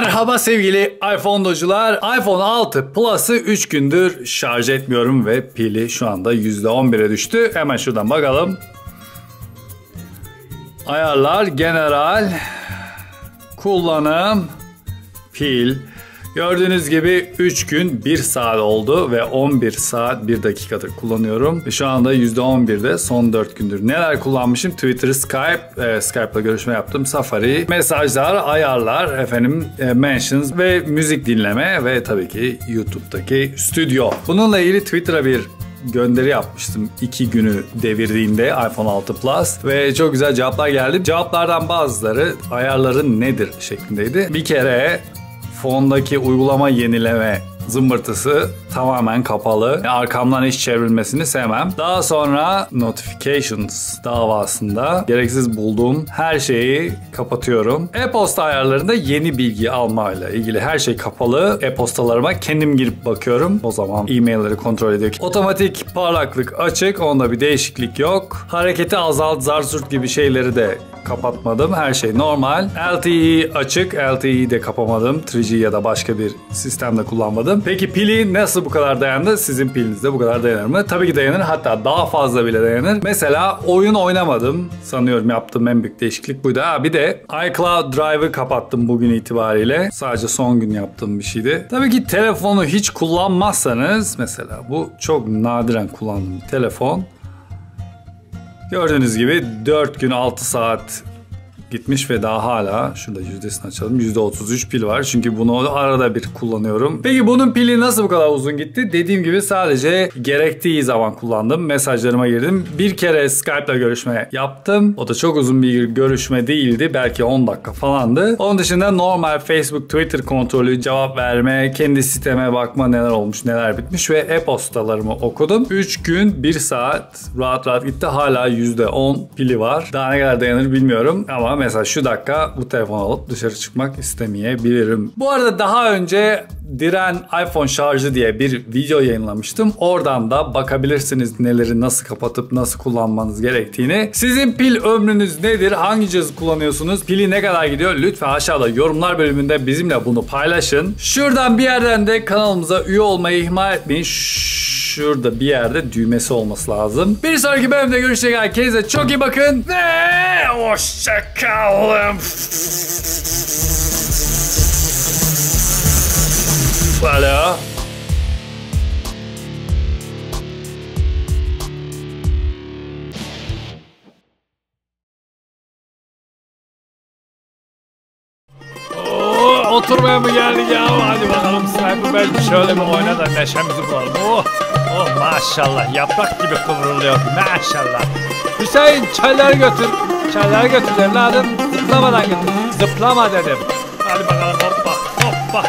Merhaba sevgili iPhone'docular. iPhone 6 Plus'ı 3 gündür şarj etmiyorum ve pili şu anda %11'e düştü. Hemen şuradan bakalım. Ayarlar, general, kullanım, pil. Gördüğünüz gibi 3 gün 1 saat oldu ve 11 saat 1 dakikadır kullanıyorum. Şu anda %11'de son 4 gündür. Neler kullanmışım? Twitter, Skype, e, Skype'la görüşme yaptım. Safari, mesajlar, ayarlar, efendim e, mentions ve müzik dinleme ve tabii ki YouTube'daki stüdyo. Bununla ilgili Twitter'a bir gönderi yapmıştım iki günü devirdiğinde iPhone 6 Plus ve çok güzel cevaplar geldi. Cevaplardan bazıları ayarların nedir şeklindeydi. Bir kere fondaki uygulama yenileme zımbırtısı tamamen kapalı. Arkamdan hiç çevrilmesini sevmem. Daha sonra notifications davasında gereksiz bulduğum her şeyi kapatıyorum. E-posta ayarlarında yeni bilgi almayla ilgili her şey kapalı. E-postalarıma kendim girip bakıyorum. O zaman e-mailleri kontrol ediyor. Otomatik parlaklık açık. Onda bir değişiklik yok. Hareketi azalt, zarsurt gibi şeyleri de kapatmadım. Her şey normal. LTE açık. LTE'yi de kapamadım. 3G ya da başka bir sistemde kullanmadım. Peki pili nasıl bu kadar dayandı? Sizin pilinizde bu kadar dayanır mı? Tabii ki dayanır. Hatta daha fazla bile dayanır. Mesela oyun oynamadım. Sanıyorum yaptığım en büyük değişiklik buydu. Ha bir de iCloud Drive'ı kapattım bugün itibariyle. Sadece son gün yaptığım bir şeydi. Tabii ki telefonu hiç kullanmazsanız mesela bu çok nadiren kullandığım telefon. Gördüğünüz gibi 4 gün 6 saat gitmiş ve daha hala şurada yüzdesini açalım. %33 pil var. Çünkü bunu arada bir kullanıyorum. Peki bunun pili nasıl bu kadar uzun gitti? Dediğim gibi sadece gerektiği zaman kullandım. Mesajlarıma girdim. Bir kere Skype'la görüşme yaptım. O da çok uzun bir görüşme değildi. Belki 10 dakika falandı. Onun dışında normal Facebook, Twitter kontrolü, cevap verme, kendi siteme bakma neler olmuş, neler bitmiş ve e-postalarımı okudum. 3 gün 1 saat rahat rahat gitti. Hala %10 pili var. Daha ne kadar dayanır bilmiyorum ama mesela şu dakika bu telefonu alıp dışarı çıkmak istemeyebilirim. Bu arada daha önce Diren iPhone şarjı diye bir video yayınlamıştım. Oradan da bakabilirsiniz neleri nasıl kapatıp nasıl kullanmanız gerektiğini. Sizin pil ömrünüz nedir? Hangi cihazı kullanıyorsunuz? Pili ne kadar gidiyor? Lütfen aşağıda yorumlar bölümünde bizimle bunu paylaşın. Şuradan bir yerden de kanalımıza üye olmayı ihmal etmeyin. Şurada bir yerde düğmesi olması lazım. Bir sonraki bölümde görüşecek herkese çok iyi bakın ve hoşçakalın. Alo. Oturmaya mı geldik ya? Hadi bakalım Sniper belki şöyle bir oyna da neşemizi bulalım. Oh, oh maşallah yaprak gibi kıvrılıyor maşallah. Hüseyin çayları götür. Çayları götür evladım. Zıplamadan götür. Zıplama dedim. Hadi bakalım hoppa hoppa.